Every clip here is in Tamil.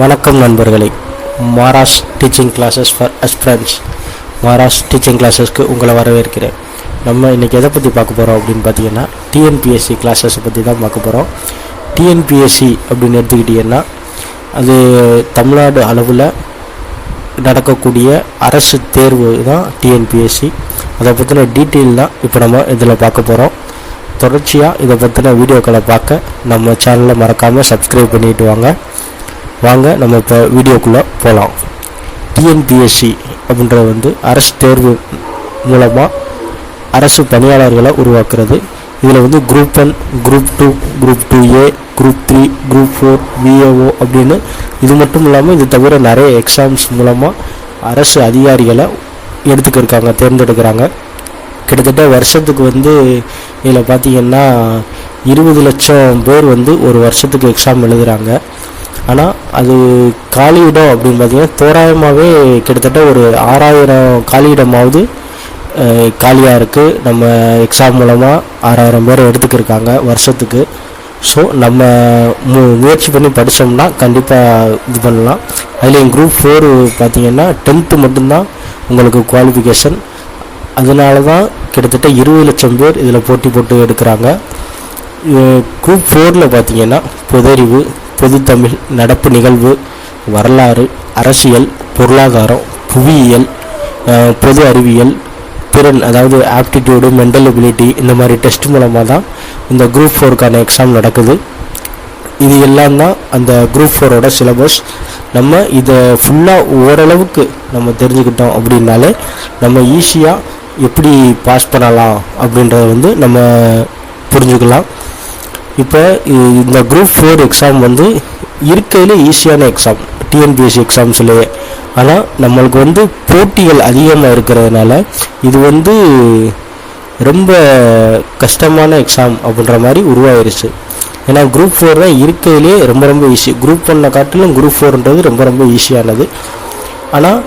வணக்கம் நண்பர்களே. Maras teaching classes for aspirants Maras teaching கிளாஸஸ்க்கு உங்களை வரவேற்கிறேன். நம்ம இன்றைக்கி எதை பற்றி பார்க்க போகிறோம் அப்படின்னு பார்த்தீங்கன்னா டிஎன்பிஎஸ்சி கிளாஸஸை பற்றி தான் பார்க்க போகிறோம் டிஎன்பிஎஸ்சி அப்படின்னு எடுத்துக்கிட்டிங்கன்னா அது தமிழ்நாடு அளவில் நடக்கக்கூடிய அரசு தேர்வு தான் டிஎன்பிஎஸ்சி அதை பற்றின டீட்டெயில் தான் இப்போ நம்ம இதில் பார்க்க போகிறோம் தொடர்ச்சியாக இதை பற்றின வீடியோக்களை பார்க்க நம்ம சேனலை மறக்காமல் சப்ஸ்கிரைப் பண்ணிட்டு வாங்க. வாங்க நம்ம இப்போ வீடியோக்குள்ளே போகலாம் டிஎன்பிஎஸ்சி அப்படின்றது வந்து அரசு தேர்வு மூலமாக அரசு பணியாளர்களை உருவாக்குறது. இதில் வந்து group one group two group two A group three group four PAO அப்படின்னு இது மட்டும் இல்லாமல் இது தவிர நிறைய எக்ஸாம்ஸ் மூலமாக அரசு அதிகாரிகளை எடுத்துக்க இருக்காங்க தேர்ந்தெடுக்கிறாங்க. கிட்டத்தட்ட வருஷத்துக்கு வந்து இதில் பார்த்தீங்கன்னா இருபது லட்சம் பேர் வந்து ஒரு வருஷத்துக்கு எக்ஸாம் எழுதுகிறாங்க ஆனால் அது காலியிடம் அப்படின்னு பார்த்தீங்கன்னா தோராயமாகவே கிட்டத்தட்ட ஒரு ஆறாயிரம் காலியிடமாவது காலியாக இருக்குது நம்ம எக்ஸாம் மூலமாக ஆறாயிரம் பேர் எடுத்துக்கிருக்காங்க வருஷத்துக்கு. ஸோ நம்ம மு முயற்சி பண்ணி படித்தோம்னா கண்டிப்பாக இது பண்ணலாம். அதுலேயும் குரூப் ஃபோர் பார்த்திங்கன்னா டென்த்து மட்டும்தான் உங்களுக்கு குவாலிஃபிகேஷன் அதனால தான் கிட்டத்தட்ட இருபது லட்சம் பேர் இதில் போட்டி போட்டு எடுக்கிறாங்க. குரூப் ஃபோரில் பார்த்தீங்கன்னா புதறிவு பொதுத்தமிழ் நடப்பு நிகழ்வு வரலாறு அரசியல் பொருளாதாரம் புவியியல் பொது அறிவியல் திறன் அதாவது ஆப்டிடியூடு மென்டல் எபிலிட்டி இந்த மாதிரி டெஸ்ட் மூலமாக தான் இந்த குரூப் ஃபோருக்கான எக்ஸாம் நடக்குது. இது எல்லாம் தான் அந்த குரூப் ஃபோரோட சிலபஸ் நம்ம இதை ஃபுல்லாக ஓரளவுக்கு நம்ம தெரிஞ்சுக்கிட்டோம் அப்படின்னாலே நம்ம ஈஸியாக எப்படி பாஸ் பண்ணலாம் அப்படின்றத வந்து நம்ம புரிஞ்சுக்கலாம். இப்போ இந்த குரூப் ஃபோர் எக்ஸாம் வந்து இருக்கையிலே ஈஸியான எக்ஸாம் டிஎன்பிஎஸ்சி எக்ஸாம்ஸ்லேயே ஆனால் நம்மளுக்கு வந்து போட்டிகள் அதிகமாக இருக்கிறதுனால இது வந்து ரொம்ப கஷ்டமான எக்ஸாம் அப்படின்ற மாதிரி உருவாயிருச்சு. ஏன்னா குரூப் ஃபோர் தான் இருக்கையிலே ரொம்ப ரொம்ப ஈஸி குரூப் ஒன்னை காட்டிலும் குரூப் ஃபோர்ன்றது ரொம்ப ரொம்ப ஈஸியானது ஆனால்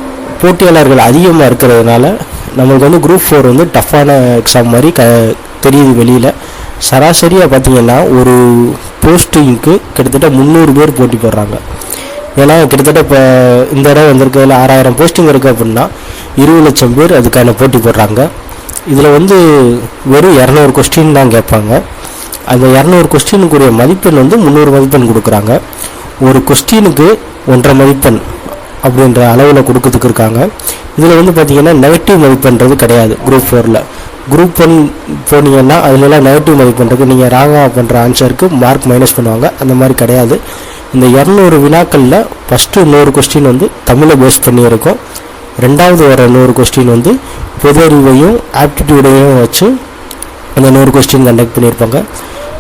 போட்டியாளர்கள் அதிகமாக இருக்கிறதுனால நம்மளுக்கு வந்து குரூப் ஃபோர் வந்து டஃப்பான எக்ஸாம் மாதிரி க தெரியுது வெளியில். சராசரியாக பார்த்தீங்கன்னா ஒரு போஸ்டிங்க்கு கிட்டத்தட்ட முந்நூறு பேர் போட்டி போடுறாங்க. ஏன்னா கிட்டத்தட்ட இப்போ இந்த இடம் வந்திருக்கிறதுல ஆறாயிரம் போஸ்டிங் இருக்குது அப்படின்னா இருபது லட்சம் பேர் அதுக்கான போட்டி போடுறாங்க. இதில் வந்து வெறும் இரநூறு கொஸ்டின் தான் கேட்பாங்க. அந்த இரநூறு கொஸ்டினுக்குரிய மதிப்பெண் வந்து முந்நூறு மதிப்பெண் கொடுக்குறாங்க. ஒரு கொஸ்டினுக்கு ஒன்றரை மதிப்பெண் அப்படின்ற அளவில் கொடுக்கறதுக்கு இருக்காங்க. இதில் வந்து பார்த்தீங்கன்னா நெகட்டிவ் மதிப்பெண்றது கிடையாது குரூப் ஃபோரில் குரூப் ஒன் போனீங்கன்னா அதுலலாம் நெகட்டிவ் மதிப்பெண் இருக்குது நீங்கள் ராங்காக பண்ணுற ஆன்சருக்கு மார்க் மைனஸ் பண்ணுவாங்க. அந்த மாதிரி கிடையாது. இந்த இரநூறு வினாக்களில் ஃபஸ்ட்டு நூறு கொஸ்டின் வந்து தமிழை பேஸ் பண்ணியிருக்கோம். ரெண்டாவது வர நூறு கொஸ்டின் வந்து பொது அறிவையும் ஆப்டிடியூடையும் வச்சு அந்த நூறு கொஸ்டின் கண்டக்ட் பண்ணியிருப்பாங்க.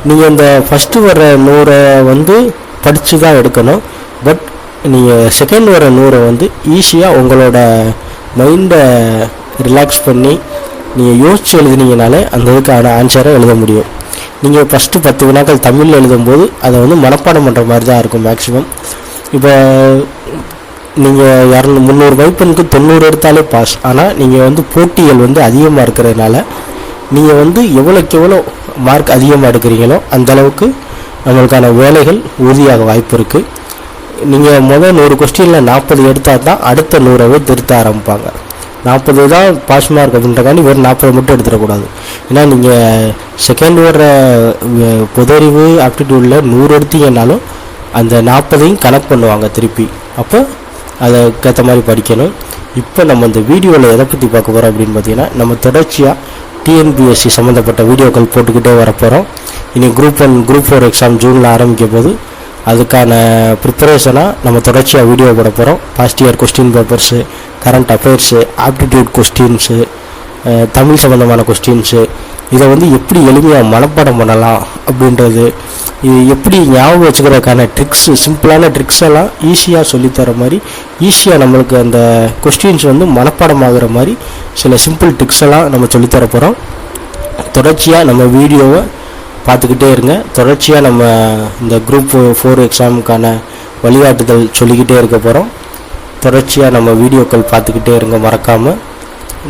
நீங்கள் இந்த ஃபஸ்ட்டு வர நூறை வந்து படித்து தான் எடுக்கணும். பட் நீங்கள் செகண்ட் வர நூறை வந்து ஈஸியாக உங்களோட மைண்டை ரிலாக்ஸ் பண்ணி நீங்கள் யோசித்து எழுதுனீங்கனாலே அந்த இதுக்கான ஆன்சரை எழுத முடியும். நீங்கள் ஃபஸ்ட்டு பத்து வினாக்கள் தமிழில் எழுதும்போது அதை வந்து மனப்பாடம் பண்ணுற மாதிரி தான் இருக்கும் மேக்ஸிமம் இப்போ நீங்கள் இரநூ முந்நூறு வைப்பனுக்கு தொண்ணூறு எடுத்தாலே பாஸ் ஆனால் நீங்கள் வந்து போட்டிகள் வந்து அதிகமாக இருக்கிறதுனால நீங்கள் வந்து எவ்வளோக்கு எவ்வளோ மார்க் அதிகமாக எடுக்கிறீங்களோ அந்த அளவுக்கு நம்மளுக்கான வேலைகள் உறுதியாக வாய்ப்பு இருக்குது நீங்கள் முதல் நூறு கொஸ்டினில் நாற்பது எடுத்தால் தான் அடுத்த நூறவே திருத்த ஆரம்பிப்பாங்க. நாற்பது தான் பாஸ் மார்க் அப்படின்றக்காண்டி வெறும் நாற்பது மட்டும் எடுத்துடக்கூடாது. ஏன்னா நீங்கள் செகண்ட் வர பொதறிவு ஆப்டிடியூடில் நூறு எடுத்தீங்கன்னாலும் அந்த நாற்பதையும் கனெக்ட் பண்ணுவாங்க திருப்பி. அப்போ அதுக்கேற்ற மாதிரி படிக்கணும். இப்போ நம்ம இந்த வீடியோவில் எதை பற்றி பார்க்க போகிறோம் அப்படின்னு பார்த்தீங்கன்னா நம்ம தொடர்ச்சியாக டிஎன்பிஎஸ்சி சம்மந்தப்பட்ட வீடியோக்கள் போட்டுக்கிட்டே வரப்போகிறோம் இனி group one group four exam ஜூனில் ஆரம்பிக்க போது அதுக்கான ப்ரிப்பரேஷனாக நம்ம தொடர்ச்சியாக வீடியோ போட போகிறோம் past year question papers current affairs aptitude questions Tamil சம்மந்தமான கொஸ்டின்ஸு இதை வந்து எப்படி எளிமையாக மனப்பாடம் பண்ணலாம் அப்படின்றது இது எப்படி ஞாபகம் வச்சுக்கிறதுக்கான ட்ரிக்ஸு சிம்பிளான ட்ரிக்ஸ் எல்லாம் ஈஸியாக சொல்லித்தர மாதிரி ஈஸியாக நம்மளுக்கு அந்த கொஸ்டின்ஸ் வந்து மனப்பாடம் ஆகுற மாதிரி சில சிம்பிள் ட்ரிக்ஸ் எல்லாம் நம்ம சொல்லித்தர போகிறோம் தொடர்ச்சியாக நம்ம வீடியோவை பார்த்துக்கிட்டே இருங்க. தொடர்ச்சியாக நம்ம இந்த குரூப் ஃபோர் எக்ஸாமுக்கான வழிகாட்டுதல் சொல்லிக்கிட்டே இருக்க போகிறோம் தொடர்ச்சியாக நம்ம வீடியோக்கள் பார்த்துக்கிட்டே இருங்க மறக்காமல்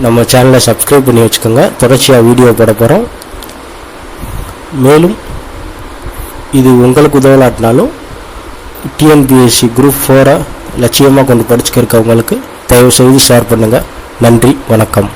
நம்ம சேனலை சப்ஸ்கிரைப் பண்ணி வச்சுக்கோங்க. தொடர்ச்சியாக வீடியோ போட போகிறோம் மேலும் இது உங்களுக்கு உதவலாட்டினாலும் டிஎன்பிஎஸ்சி குரூப் ஃபோரை லட்சியமாக கொண்டு படிச்சுக்க இருக்கவங்களுக்கு தயவு செய்து ஷேர் பண்ணுங்கள் நன்றி வணக்கம்.